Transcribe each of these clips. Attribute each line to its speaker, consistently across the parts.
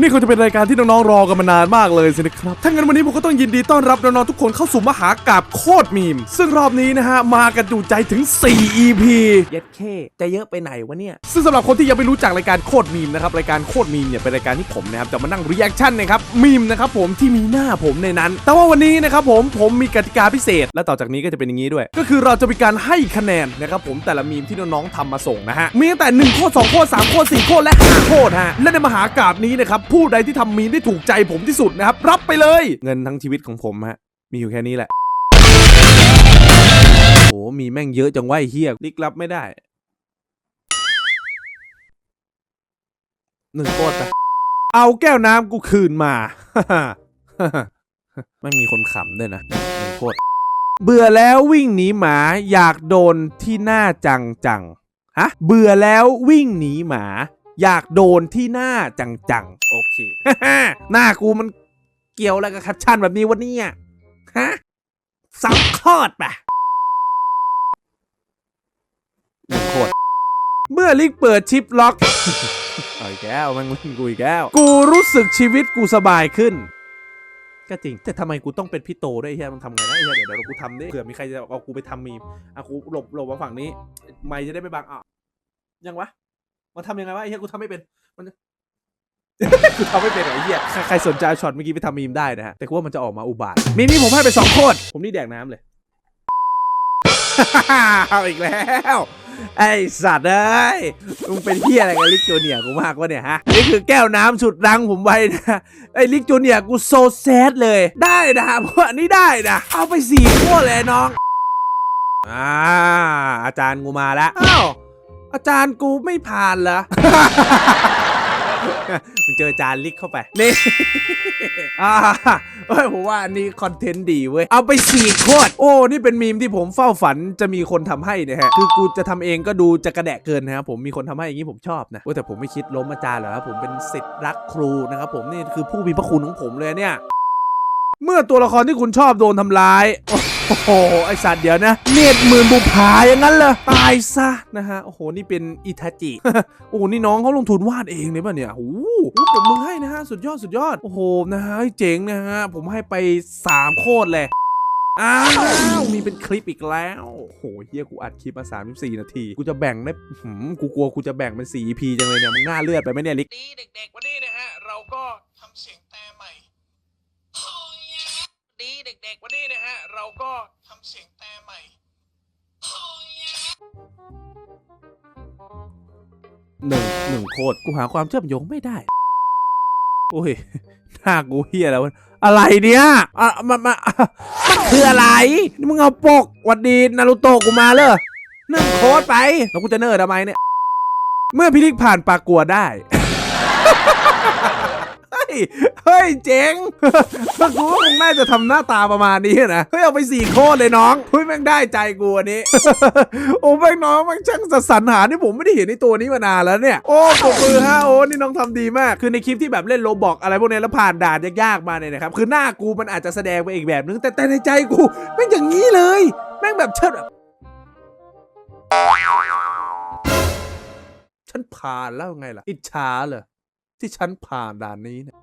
Speaker 1: นี่คงจะเป็นรายการที่น้องๆรอกันมานานมากเลยสินะครับถ้างั้นวันนี้ผมก็ต้องยินดีต้อนรับน้องๆทุกคนเข้าสู่มหากาบโคตรมีม ซึ่งรอบนี้นะฮะมากันดูใจถึง 4 EP
Speaker 2: เย็ดเคจะเยอะไปไหนวะเนี่ย
Speaker 1: ซึ่งสำหรับคนที่ยังไม่รู้จักรายการโคตรมีมนะครับรายการโคตรมีมเนี่ยเป็นรายการที่ผมนะครับจะมานั่งรีแอคชั่นนะครับมีมนะครับผมที่มีหน้าผมในนั้น แต่ว่าวันนี้นะครับผมผมมีกติกาพิเศษ และต่อจากนี้ก็จะเป็นอย่างนี้ด้วย ก็คือเราจะมีการให้คะแนนนะครับผมแต่ละมีมที่น้องๆทำมาส่งนะฮะมีตั้งแต่1โคตร2โคตร3โคตร4โคตรและ5โคตรฮะและในมหากาบนี้นะครับผู้ใดที่ทำมีมได้ถูกใจผมที่สุดนะครับ รับไปเลย เงินทั้งชีวิตของผมฮะ มีอยู่แค่นี้แหละ โอ้มีแม่งเยอะจังวะไอ้เฮียลิกลับไม่ได้หนึ่งโคตรไปเอาแก้วน้ำกูคืนมาไม่มีคนขำด้วยนะหนึ่งโคตรเบื่อแล้ววิ่งหนีหมาอยากโดนที่หน้าจังจังฮะเบื่อแล้ววิ่งหนีหมา อยากโดนที่หน้าจังจังโอเค หน้ากูมันเกี่ยวอะไรกับแคปชั่นแบบนี้วะเนี่ย ฮะสามโคตรไปหนึ่งโคตรเมื่อลิกเปิดชิปล็อกเอาอีกแล้วมันมึงกูอีกแล้วกูรู้สึกชีวิตกูสบายขึ้น ก็จริง แต่ทำไมกูต้องเป็นพี่โตด้วยไอ้เฮียมันทำไงนะไอ้เฮียเดี๋ยวเดี๋ยวกูทำดิเผื่อมีใครจะเอากูไปทำมีมอะกูหลบหลบมาฝั่งนี้ ไม่จะได้ไม่บังอะยังวะ มันทำยังไงวะไอ้เฮียกูทำไม่เป็น มัน กูทำไม่เป็นเหรอไอ้เฮียใครใครสนใจช็อตเมื่อกี้ไปทำมีมได้นะฮะ แต่กูว่ามันจะออกมาอุบาทมีมนี้ผมให้ไปสองโคตรผมนี่แดกน้ำเลย เอาอีกแล้ว ไอสัตว์เอ้ยมึงเป็นเฮียอะไรกับลิกจูเนียร์กูมากวะเนี่ยฮะ นี่คือแก้วน้ำสุดรังผมไว้นะ ไอลิกจูเนียร์กูโซแซดเลย ได้นะเพราะอันนี้ได้นะ เอาไปสี่ขั้วเลยน้อง อ่าอาจารย์กูมาแล้ว อ้าว อาจารย์กูไม่ผ่านเหรอ มึงเจออาจารย์ลิกเข้าไป นี่ อ่าเฮ้ยผมว่าอันนี้คอนเทนต์ดีเว้ย เอาไปสี่โคตร โอ้ นี่เป็นมีมที่ผมเฝ้าฝันจะมีคนทำให้นะฮะ คือกูจะทำเองก็ดูจะกระแดะเกินนะครับผมมีคนทำให้อย่างนี้ผมชอบนะโอ้แต่ผมไม่คิดล้มอาจารย์หรอกครับผมเป็นสิทธิ์รักครูนะครับผมนี่คือผู้มีพระคุณของผมเลยเนี่ย เมื่อตัวละครที่คุณชอบโดนทำร้าย โอ้โห ไอสัตว์เดี๋ยวนะ เนตรหมื่นบุพาอย่างนั้นเลยตายซะนะฮะ โอ้โห นี่เป็นอิทาจิ โอ้โหนี่น้องเขาลงทุนวาดเองเลยป่ะเนี่ยโอ้โหผมมึงให้นะฮะ สุดยอดสุดยอด โอ้โห นะฮะเจ๋งนะฮะ ผมให้ไป 3 โคตรเลยอ้าวมีเป็นคลิปอีกแล้วโอ้โหเฮียกูอัดคลิปมา 34 นาที กูจะแบ่งได้หืมกูกลัวกูจะแบ่งเป็น4 EP จังเลยเนี่ยมึงน่าเลือดไปไหมเนี่ยลิก
Speaker 2: ดีเด็กๆวันนี้นะฮะเราก็
Speaker 3: ทำเสียงแต่ใหม่
Speaker 2: ดีเด็กๆวันนี้นะฮะ เราก็
Speaker 3: ทำเสียงแต่ใหม่
Speaker 1: หนึ่งหนึ่งโคตรกูหาความเชื่อมโยงไม่ได้ โอ้ยหน้ากูเฮียแล้ว อะไรเนี่ยอะมันมันมันคืออะไร นี่มึงเอาปกหวัดดีนารูโตะกูมาเลยหนึ่งโคตรไป แล้วกูจะเนิร์ดทำไมเนี่ย เมื่อพิลิกผ่านปากกัวได้ ยเฮ้ยเจ๋งกูว่ามึงน่าจะทำหน้าตาประมาณนี้นะเฮ้ยเอาไปสี่โคตรเลยน้องเฮ้ยแม่งได้ใจกูอันนี้ โอ้แม่งน้องแม่งช่างสสรรหาที่ผมไม่ได้เห็นในตัวนี้มานานแล้วเนี่ยโอ้ปรบมือฮะโอ้นี่น้องทำดีมาก คือในคลิปที่แบบเล่นโลบอกอะไรพวกนี้แล้วผ่านด่านยากๆมาเนี่ยนะครับคือหน้ากูมันอาจจะแสดงไปอีกแบบนึงแต่แต่ในใจกูแม่งอย่างนี้เลย แม่งแบบเชิดแบบฉันผ่านแล้วไงล่ะ อิจฉาเหรอ ที่ฉันผ่านด่านนี้เนี่ย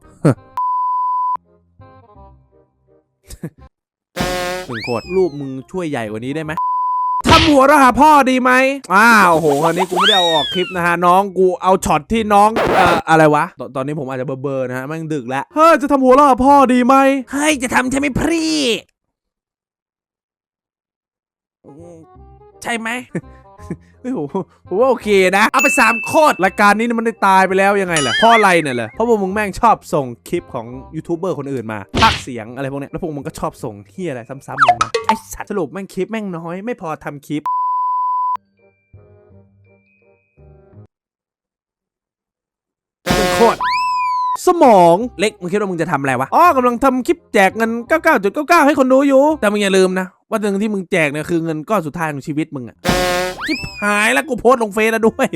Speaker 1: หนึ่งขวดรูปมึงช่วยใหญ่กว่านี้ได้ไหมทำหัวเราหาพ่อดีไหมอ้าวโหคราวนี้กูไม่ได้เอาออกคลิปนะฮะ น้องกูเอาช็อตที่น้องเอ่ออะไรวะตอนตอนนี้ผมอาจจะเบลอๆนะฮะแม่งดึกแล้วเฮ้ยจะทำหัวเราหาพ่อดีไหมเฮ้ยจะทำใช่ไหมพี่ใช่ไหม เฮ้ยผมผมว่าโอเคนะ เอาไปสามโคตรรายการนี้มันได้ตายไปแล้วยังไงล่ะเพราะอะไรเนี่ยเหรอเพราะพวกมึงแม่งชอบส่งคลิปของยูทูบเบอร์คนอื่นมาพากเสียงอะไรพวกเนี้ยแล้วพวกมึงก็ชอบส่งเฮียอะไรซ้ำๆมาไอ้สัตว์สรุปแม่งคลิปแม่งน้อยไม่พอทำคลิป เป็นโคตรสมองเล็กมึงคิดว่ามึงจะทำอะไรวะอ๋อกำลังทำคลิปแจกเงิน 99.99 ให้คนดูอยู่ แต่มึงอย่าลืมนะ ว่าหนึ่งที่มึงแจกเนี่ยคือเงินก้อนสุดท้ายของชีวิตมึงอะ ชิบหายแล้วกูโพสลงเฟซแล้วด้วย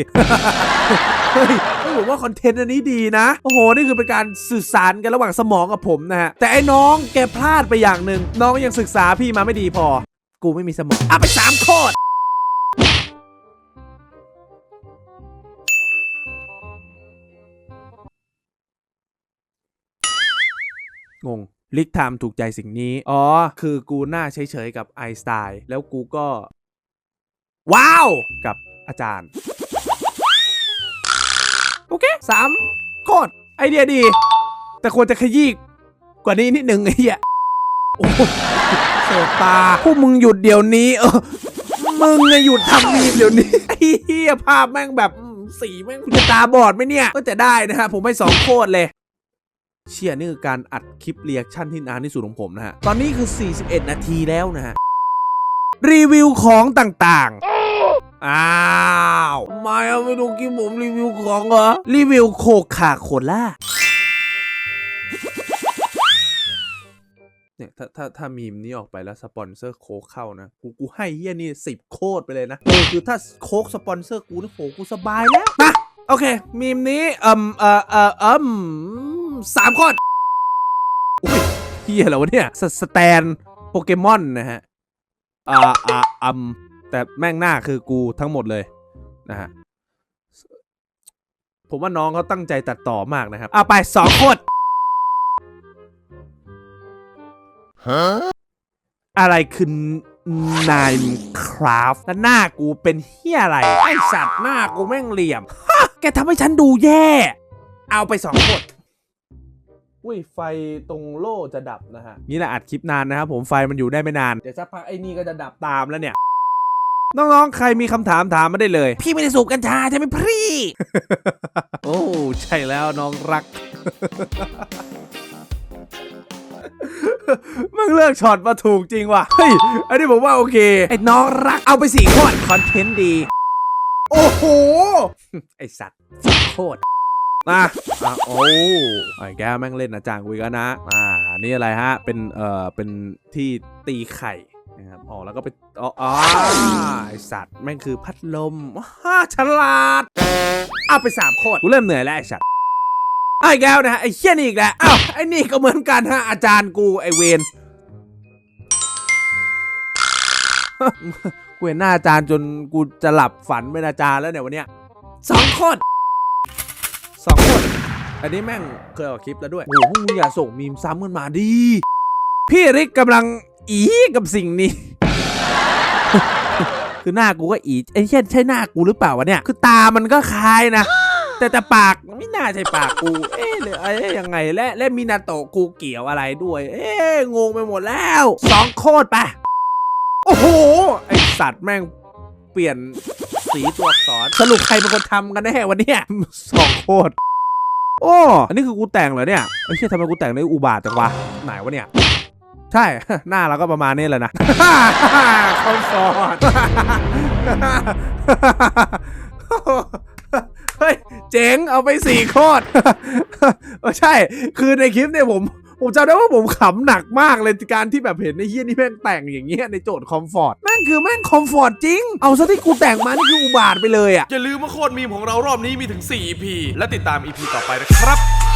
Speaker 1: เฮ้ยผมว่าคอนเทนต์อันนี้ดีนะ โอ้โห นี่คือเป็นการสื่อสารกันระหว่างสมองกับผมนะฮะ แต่ไอ้น้องแกพลาดไปอย่างหนึ่ง น้องยังศึกษาพี่มาไม่ดีพอ กูไม่มีสมองอะไปสามโคตรงงลิกไทม์ถูกใจสิ่งนี้ อ๋อ คือกูหน้าเฉยๆกับไอสไตล์ แล้วกูก็ ว้าว กับอาจารย์ โอเคสามโคตรไอเดียดี แต่ควรจะขยี้กว่านี้นิดนึงไอ้เหี้ยโอ้โหเสียตาพวกมึงหยุดเดี๋ยวนี้ เออ มึงอะหยุดทำมีมเดี๋ยวนี้ไอ้เหี้ยภาพแม่งแบบสีแม่งจะตาบอดไหมเนี่ย ก็จะได้นะฮะผมให้สองโคตรเลยเชี่ยนี่คือการอัดคลิปเรียกชั่นที่นานที่สุดของผมนะฮะ ตอนนี้คือ 41 นาทีแล้วนะฮะ รีวิวของต่างๆ อ้าวทำไมอะไม่ดูคลิปผมรีวิวของเหรอ รีวิวโคคาโคล่าเนี่ยถ้าถ้าถ้ามีมนี้ออกไปแล้วสปอนเซอร์โคกเข้านะ กูกูให้เฮียนี่สิบโคตรไปเลยนะเออคือถ้าโคกสปอนเซอร์กูนี่โหกูสบายแล้วมาโอเค มีมนี้เอ่มเอ่อเอ่อเอ่มสามโคตรเฮียอะไรวะเนี่ยสแตนโปเกมอนนะฮะ อ่าอ่าอืมแต่แม่งหน้าคือกูทั้งหมดเลยนะฮะผมว่าน้องเขาตั้งใจตัดต่อมากนะครับเอาไปสองโคตรอะไรคือนายคราฟแล้วหน้ากูเป็นเฮียอะไร ไอสัตว์หน้ากูแม่งเหลี่ยมฮะแกทำให้ฉันดูแย่ เอาไปสองคน อุ้ยไฟตรงโล่จะดับนะฮะ นี่แหละอัดคลิปนานนะครับผมไฟมันอยู่ได้ไม่นาน เดี๋ยวสักพักไอ้นี่ก็จะดับตามแล้วเนี่ย น้องๆ ใครมีคำถามถามมาได้เลย พี่ไม่ได้สูบกัญชาใช่ไหมพี่ โอ้ ใช่แล้วน้องรัก มึงเลือกช็อตมาถูกจริงว่ะ เฮ้ย อันนี้ผมว่าโอเค ไอ้น้องรักเอาไปสี่โคตรคอนเทนต์ดี โอ้โห ไอสัตว์สี่โคตร มาอะโอ้ไอ้แกแม่งเล่นอาจารย์กูอีกแล้วนะ อ่า นี่อะไรฮะ เป็น เอ่อ เป็นที่ตีไข่นะครับอ๋อแล้วก็ไปอ๋ออ๋อไอสัตว์แม่งคือพัดลมฮ่าฉลาดเอาไปสามโคตรกูเริ่มเหนื่อยแล้วไอสัตว์ไอ้แก้วนะฮะไอ้เชี่ยนี่อีกแล้วอ้าวไอ้นี่ก็เหมือนกันฮะอาจารย์กูไอเวนกูเห็นหน้าอาจารย์จนกูจะหลับฝันเป็นอาจารย์แล้วเนี่ยวันเนี้ยสองคน สองคน อันนี้แม่งเคยออกคลิปแล้วด้วย โอ้โหอย่าส่งมีมซ้ำกันมาดิพี่ริกกำลังอีกับสิ่งนี้ คือหน้ากูก็อีไอ้เช่นใช่หน้ากูหรือเปล่าวะเนี่ย คือตามันก็คล้ายนะ แต่แต่ปากไม่น่าใช่ปากกู เอ๊ะหรือเอ๊ะยังไง และและมินาโตะกูเกี่ยวอะไรด้วย เอ๊ะงงไปหมดแล้วสองโคตรไปะโอ้โห ไอสัตว์แม่งเปลี่ยน สีตัวอักษร สรุปใครเป็นคนทำกันแน่วันนี้สองโคตรโอ้อันนี้คือกูแต่งเหรอเนี่ยไอ้เชี่ยทำไมกูแต่งได้อุบาทจังวะไหนวะเนี่ยใช่ หน้าเราก็ประมาณนี้แหละนะคอมฟอร์ตเฮ้ย เจ๋งเอาไปสี่โคตรใช่ คือในคลิปเนี่ยผม ผมจำได้ว่าผมขำหนักมากเลยการที่แบบเห็นในเฮียนี่แม่งแต่งอย่างเงี้ยในโจทย์คอมฟอร์ตแม่งคือแม่งคอมฟอร์ตจริง เอาซะที่กูแต่งมานี่คืออุบาทไปเลยอะ
Speaker 4: อย่าลืมว่าโคตรมีมของเรารอบนี้มีถึง4 EP และติดตาม EP ต่อไปนะครับ